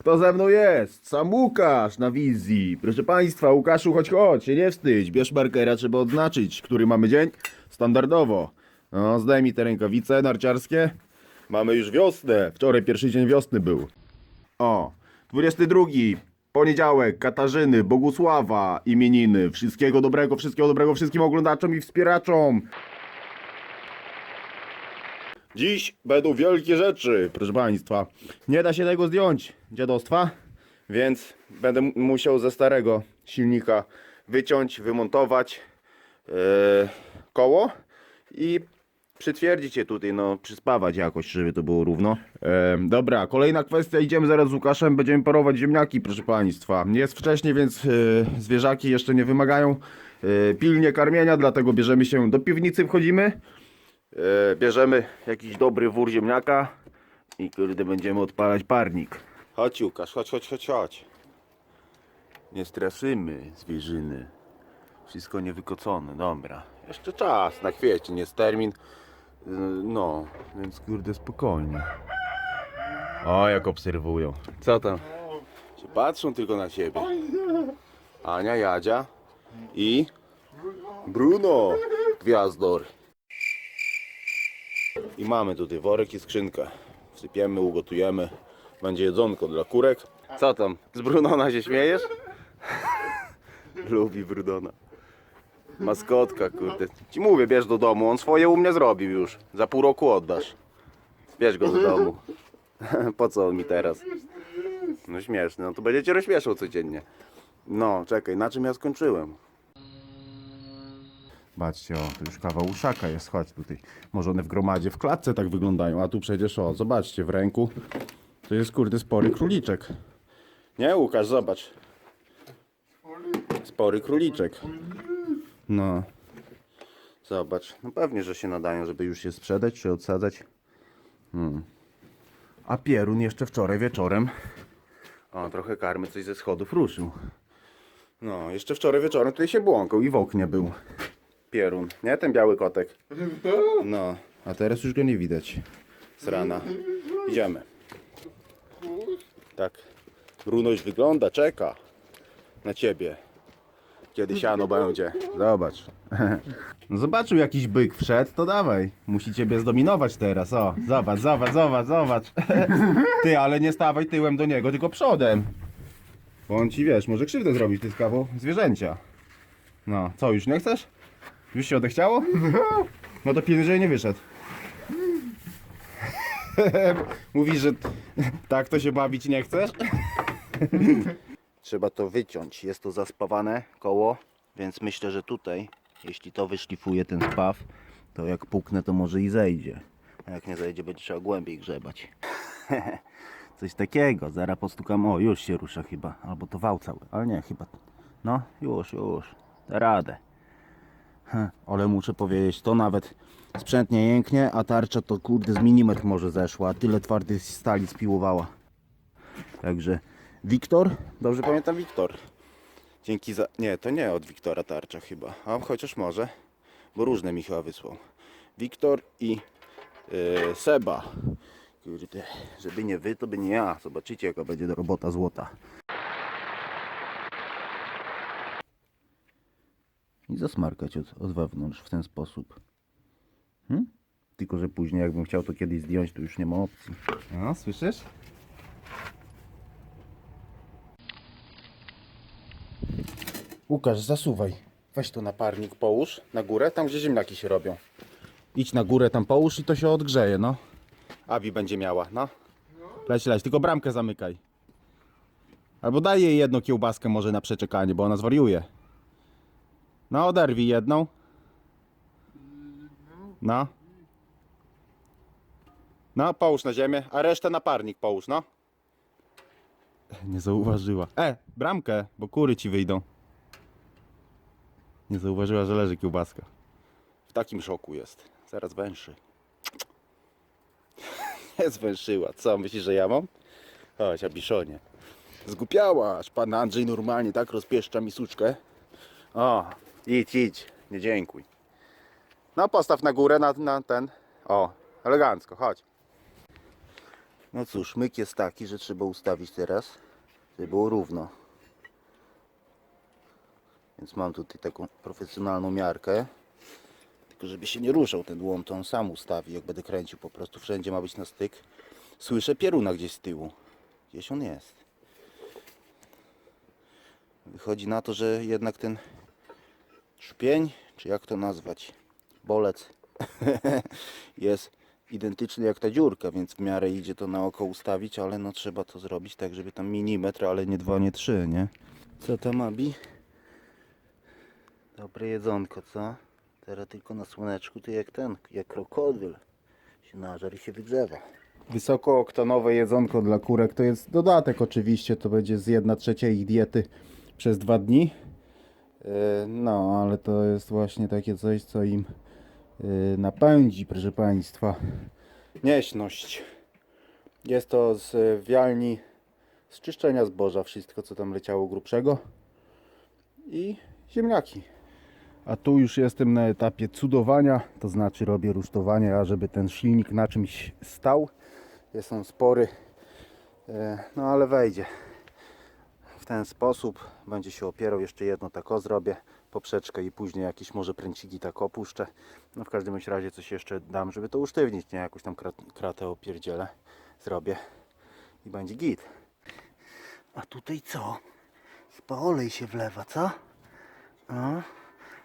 Kto ze mną jest? Sam Łukasz na wizji. Proszę Państwa, Łukaszu, chodź, chodź, się nie wstydź. Bierz markera, trzeba odznaczyć, który mamy dzień. Standardowo. No, zdejmij te rękawice narciarskie. Mamy już wiosnę. Wczoraj pierwszy dzień wiosny był. O, 22. Poniedziałek, Katarzyny, Bogusława, imieniny. Wszystkiego dobrego, wszystkiego dobrego wszystkim oglądaczom i wspieraczom. Dziś będą wielkie rzeczy, proszę Państwa. Nie da się tego zdjąć, dziadostwa, więc będę musiał ze starego silnika wyciąć, wymontować e, koło i przytwierdzić je tutaj, no przyspawać jakoś, żeby to było równo. E, dobra, kolejna kwestia, idziemy zaraz z Łukaszem, będziemy parować ziemniaki, proszę Państwa. Jest wcześnie, więc e, zwierzaki jeszcze nie wymagają e, pilnie karmienia, dlatego bierzemy się do piwnicy, wchodzimy. E, bierzemy jakiś dobry wór ziemniaka i kurde będziemy odpalać parnik. Chodź Łukasz, chodź, chodź, chodź, chodź. Nie straszymy zwierzyny. Wszystko niewykocone, dobra. Jeszcze czas, na kwiecień jest termin. Y, No, więc kurde spokojnie. O, jak obserwują. Co tam? Się patrzą tylko na siebie. Ania, Jadzia i Bruno Gwiazdor. I mamy tutaj worek i skrzynkę. Wsypiemy, ugotujemy. Będzie jedzonko dla kurek. Co tam? Z Brunona się śmiejesz? Lubi Brunona. Maskotka, kurde. Ci mówię, bierz do domu. On swoje u mnie zrobił już. Za pół roku oddasz. Bierz go do domu. po co on mi teraz? No śmieszny. No to będziecie rozśmieszał codziennie. No, czekaj, na czym ja skończyłem? Patrzcie, o, już kawał uszaka jest, chodź tutaj. Może one w gromadzie w klatce tak wyglądają, a tu przecież, o, zobaczcie, w ręku to jest kurde spory króliczek. Nie, Łukasz, zobacz. Spory króliczek. No. Zobacz. No pewnie, że się nadają, żeby już je sprzedać czy odsadzać. Hmm. A Pierun jeszcze wczoraj wieczorem. O, trochę karmy coś ze schodów ruszył. No, jeszcze wczoraj wieczorem tutaj się błąkał i w oknie był. Pierun, nie? Ten biały kotek. No, a teraz już go nie widać. Z rana. Idziemy. Tak. Brunoś wygląda, czeka na ciebie. Kiedy siano będzie. Zobacz. No zobaczył jakiś byk wszedł, to dawaj. Musi ciebie zdominować teraz, o. Zobacz, zobacz, zobacz, zobacz. Ty, ale nie stawaj tyłem do niego, tylko przodem. Bo on ci, wiesz, może krzywdę zrobić, jest kawał zwierzęcia. No, co, już nie chcesz? Już się odechciało? No to pilnuj, żeby nie wyszedł. Mówisz, że tak to się bawić nie chcesz? Trzeba to wyciąć. Jest to zaspawane koło, więc myślę, że tutaj, jeśli to wyszlifuje ten spaw, to jak puknę, to może i zejdzie. A jak nie zejdzie, będzie trzeba głębiej grzebać. Coś takiego. Zaraz postukam. O, już się rusza chyba. Albo to wał cały. Ale nie, chyba. No, już, już. Da radę. Ale muszę powiedzieć, to nawet sprzęt nie jęknie, a tarcza to kurde z milimetr może zeszła, a tyle twardej stali spiłowała. Także Wiktor, dobrze pamiętam Wiktor. Dzięki za... Nie, to nie od Wiktora tarcza chyba, a chociaż może, bo różne mi chyba wysłał. Wiktor i yy, Seba. Kurde, żeby nie wy, to by nie ja. Zobaczycie jaka będzie robota złota. I zasmarkać od, od wewnątrz w ten sposób. Hmm? Tylko, że później jakbym chciał to kiedyś zdjąć, to już nie ma opcji. No, słyszysz? Łukasz, zasuwaj. Weź to na parnik, połóż na górę, tam gdzie ziemniaki się robią. Idź na górę, tam połóż i to się odgrzeje, no. Abi będzie miała, no. Leć, leć, tylko bramkę zamykaj. Albo daj jej jedną kiełbaskę może na przeczekanie, bo ona zwariuje. No, oderwij jedną. No. No, połóż na ziemię, a resztę na parnik połóż, no. Nie zauważyła. E, bramkę, bo kury ci wyjdą. Nie zauważyła, że leży kiełbaska. W takim szoku jest. Zaraz węszy. Nie zwęszyła. Co, myślisz, że ja mam? Chodź, Abiszonie. Zgupiałaś. Pan Andrzej normalnie tak rozpieszcza mi suczkę. O, idź, idź. Nie dziękuj. No postaw na górę, na, na ten. O, elegancko, chodź. No cóż, myk jest taki, że trzeba ustawić teraz, żeby było równo. Więc mam tutaj taką profesjonalną miarkę. Tylko żeby się nie ruszał ten łom, to on sam ustawi, jak będę kręcił po prostu. Wszędzie ma być na styk. Słyszę pieruna gdzieś z tyłu. Gdzieś on jest. Wychodzi na to, że jednak ten szpień, czy jak to nazwać, bolec jest identyczny jak ta dziurka, więc w miarę idzie to na oko ustawić, ale no trzeba to zrobić tak, żeby tam milimetr, ale nie dwa, nie trzy, nie? Co tam Abi? Dobre jedzonko, co? Teraz tylko na słoneczku to jak ten, jak krokodyl się nażar i się wygrzewa. Wysokooktanowe jedzonko dla kurek to jest dodatek oczywiście, to będzie z 1 trzecia ich diety przez dwa dni. Yy, No, ale to jest właśnie takie coś, co im yy, napędzi, proszę Państwa, nieśność. Jest to z wialni z czyszczenia zboża, wszystko co tam leciało grubszego i ziemniaki. A tu już jestem na etapie cudowania, to znaczy robię rusztowanie, a żeby ten silnik na czymś stał. Jest on spory, e, no ale wejdzie. Ten sposób będzie się opierał. Jeszcze jedno tako zrobię, poprzeczkę i później jakieś może pręciki tak opuszczę. No w każdym razie coś jeszcze dam, żeby to usztywnić, nie? Jakąś tam krat- kratę opierdzielę, zrobię i będzie git. A tutaj co? Chyba olej się wlewa, co?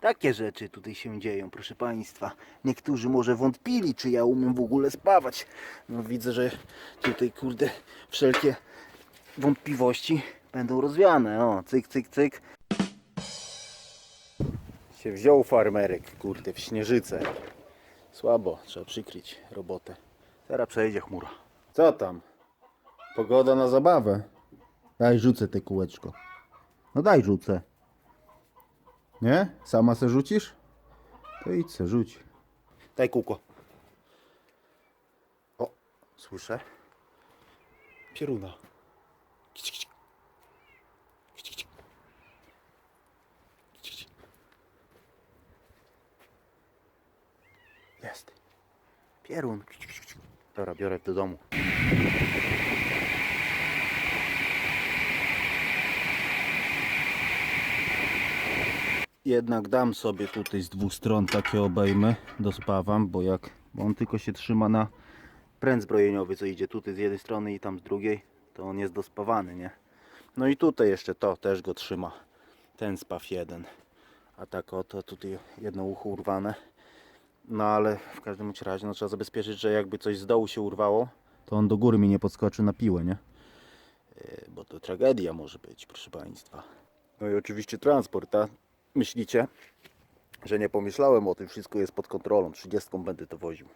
Takie rzeczy tutaj się dzieją, proszę Państwa. Niektórzy może wątpili, czy ja umiem w ogóle spawać. No widzę, że tutaj, kurde, wszelkie wątpliwości będą rozwiane. O, cyk, cyk, cyk. Się wziął farmerek, kurde, w śnieżycę. Słabo, trzeba przykryć robotę. Teraz przejdzie chmura. Co tam? Pogoda na zabawę. Daj rzucę te kółeczko. No daj rzucę. Nie? Sama se rzucisz? To idź se rzuć. Daj kółko. O, słyszę. Pieruna. Jest. Pierun. Dobra, biorę do domu. Jednak dam sobie tutaj z dwóch stron takie obejmy, dospawam, bo jak bo on tylko się trzyma na pręt zbrojeniowy, co idzie tutaj z jednej strony i tam z drugiej, to on jest dospawany, nie? No i tutaj jeszcze to też go trzyma, ten spaw jeden, a tak oto tutaj jedno ucho urwane. No ale w każdym razie no, trzeba zabezpieczyć, że jakby coś z dołu się urwało, to on do góry mi nie podskoczy na piłę, nie? Yy, Bo to tragedia może być, proszę Państwa. No i oczywiście transport, myślicie, że nie pomyślałem o tym, wszystko jest pod kontrolą, 30 będę to woził.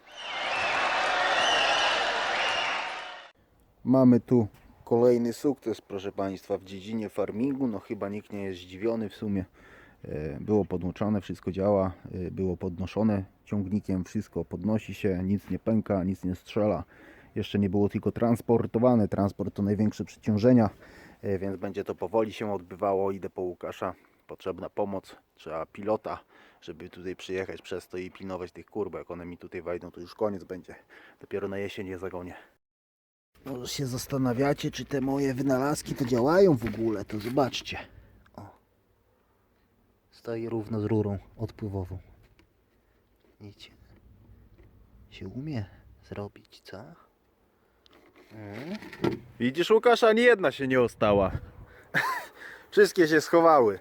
Mamy tu Kolejny sukces, proszę Państwa, w dziedzinie farmingu. No chyba nikt nie jest zdziwiony w sumie. E, Było podłączone, wszystko działa, e, było podnoszone ciągnikiem, wszystko podnosi się, nic nie pęka, nic nie strzela. Jeszcze nie było tylko transportowane. Transport to największe przeciążenia, E, Więc będzie to powoli się odbywało. Idę po Łukasza. Potrzebna pomoc. Trzeba pilota, żeby tutaj przyjechać przez to i pilnować tych kur, bo jak one mi tutaj wejdą, to już koniec będzie. Dopiero na jesień je zagonię. Może się zastanawiacie, czy te moje wynalazki to działają w ogóle, to zobaczcie. O. Stoję równo z rurą odpływową. Widzicie? Się umie zrobić, co? Widzisz Łukasz, ani jedna się nie ostała. Wszystkie się schowały.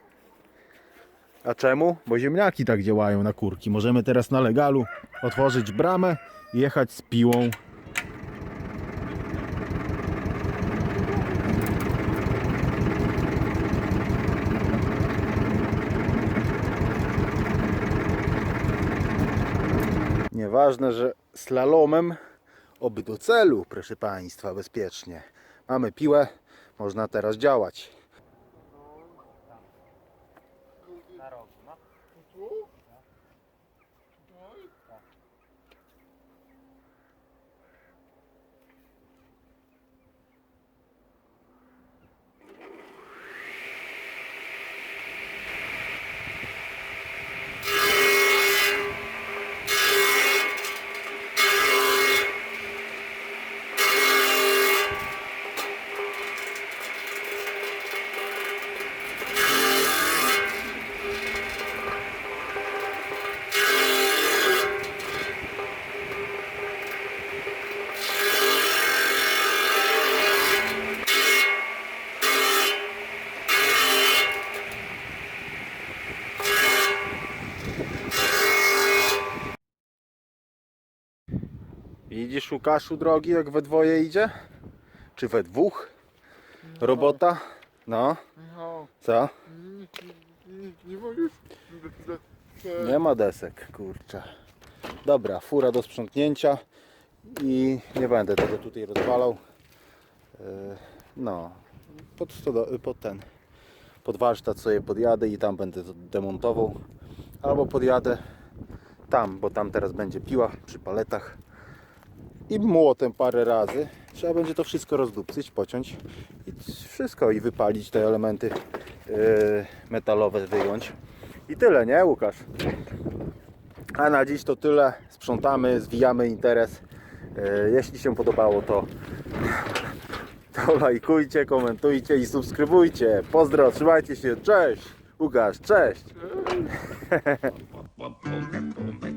A czemu? Bo ziemniaki tak działają na kurki. Możemy teraz na legalu otworzyć bramę i jechać z piłą. Nieważne, że slalomem Oby do celu, proszę Państwa, bezpiecznie. Mamy piłę, można teraz działać. Widzisz Łukaszu drogi jak we dwoje idzie? Czy we dwóch? Robota? No, No, co? nie, nie, nie możesz. Nie ma desek, kurczę. Dobra, fura do sprzątnięcia i nie będę tego tutaj rozwalał. Yy, No, pod, stodo- pod ten, pod warsztat sobie podjadę i tam będę to demontował. Albo podjadę tam, bo tam teraz będzie piła przy paletach. I młotem parę razy. Trzeba będzie to wszystko rozdupcyć, pociąć i wszystko i wypalić te elementy yy, metalowe, wyjąć. I tyle, nie Łukasz? A na dziś to tyle. Sprzątamy, zwijamy interes. E, Jeśli się podobało, to, to lajkujcie, komentujcie i subskrybujcie. Pozdro, trzymajcie się. Cześć! Łukasz, cześć!